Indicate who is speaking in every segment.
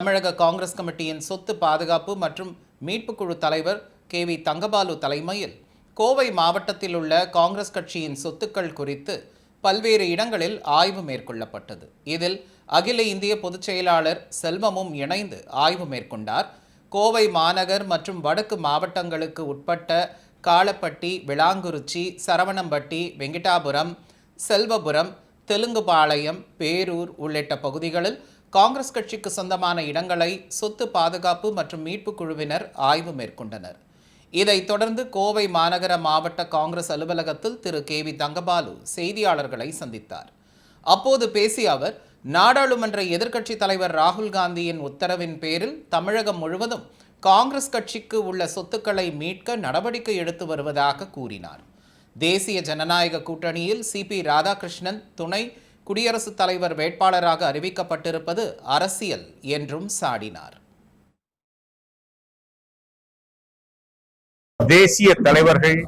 Speaker 1: தமிழக காங்கிரஸ் கமிட்டியின் சொத்து பாதுகாப்பு மற்றும் மீட்பு குழு தலைவர் கே வி தங்கபாலு தலைமையில் கோவை மாவட்டத்தில் உள்ள காங்கிரஸ் கட்சியின் சொத்துக்கள் குறித்து பல்வேறு இடங்களில் ஆய்வு மேற்கொள்ளப்பட்டது. இதில் அகில இந்திய பொதுச் செயலாளர் செல்வமும் இணைந்து ஆய்வு மேற்கொண்டார். கோவை மாநகர் மற்றும் வடக்கு மாவட்டங்களுக்கு உட்பட்ட காளப்பட்டி விளாங்குறிச்சி சரவணம்பட்டி வெங்கடாபுரம் செல்வபுரம் தெலுங்குபாளையம் பேரூர் உள்ளிட்ட பகுதிகளில் காங்கிரஸ் கட்சிக்கு சொந்தமான இடங்களை சொத்து பாதுகாப்பு மற்றும் மீட்புக் குழுவினர் ஆய்வு மேற்கொண்டனர். இதைத் தொடர்ந்து கோவை மாநகர மாவட்ட காங்கிரஸ் அலுவலகத்தில் திரு. கே. வி. தங்கபாலு செய்தியாளர்களை சந்தித்தார். அப்போது பேசிய அவர் நாடாளுமன்ற எதிர்க்கட்சித் தலைவர் ராகுல் காந்தியின் உத்தரவின் பேரில் தமிழகம் முழுவதும் காங்கிரஸ் கட்சிக்கு உள்ள சொத்துக்களை மீட்க நடவடிக்கை எடுத்து வருவதாக கூறினார். தேசிய ஜனநாயக கூட்டணியில் சிபி ராதாகிருஷ்ணன் துணை குடியரசுத் தலைவர் வேட்பாளராக அறிவிக்கப்பட்டிருப்பது அரசியல் என்றும் சாடினார்.
Speaker 2: தேசிய தலைவர்கள்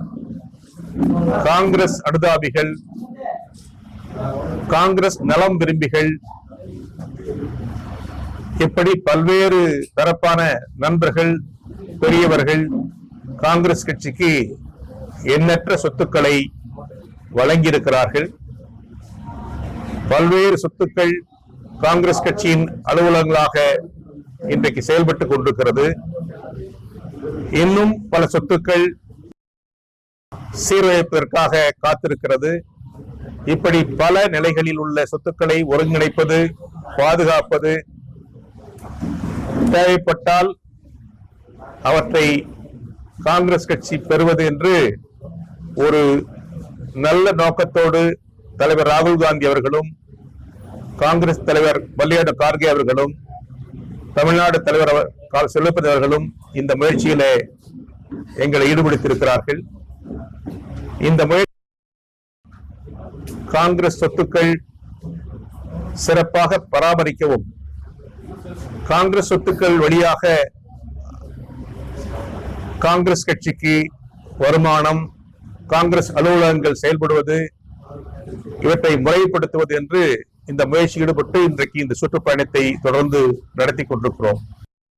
Speaker 2: காங்கிரஸ் அனுதாபிகள் காங்கிரஸ் நலம் விரும்பிகள் இப்படி பல்வேறு தரப்பான நண்பர்கள் பெரியவர்கள் காங்கிரஸ் கட்சிக்கு எண்ணற்ற சொத்துக்களை வழங்கியிருக்கிறார்கள். பல்வேறு சொத்துக்கள் காங்கிரஸ் கட்சியின் அலுவலகங்களாக இன்றைக்கு செயல்பட்டுக் கொண்டிருக்கிறது. இன்னும் பல சொத்துக்கள் சீரமைப்பதற்காக காத்திருக்கிறது. இப்படி பல நிலைகளில் உள்ள சொத்துக்களை ஒருங்கிணைப்பது பாதுகாப்பது தேவைப்பட்டால் அவற்றை காங்கிரஸ் கட்சி பெறுவது என்று ஒரு நல்ல நோக்கத்தோடு தலைவர் ராகுல் காந்தி அவர்களும் காங்கிரஸ் தலைவர் பல்லியாடு கார்கே அவர்களும் தமிழ்நாடு தலைவர் அவர் அவர்களும் இந்த முயற்சியிலே எங்களை ஈடுபடுத்தியிருக்கிறார்கள். இந்த முயற்சி காங்கிரஸ் சொத்துக்கள் சிறப்பாக பராமரிக்கவும் காங்கிரஸ் சொத்துக்கள் வழியாக காங்கிரஸ் கட்சிக்கு வருமானம் காங்கிரஸ் அலுவலகங்கள் செயல்படுவது இவற்றை முறைப்படுத்துவது என்று இந்த முயற்சி ஈடுபட்டு இன்றைக்கு இந்த சுற்றுப்பயணத்தை தொடர்ந்து நடத்தி கொண்டிருக்கிறோம்.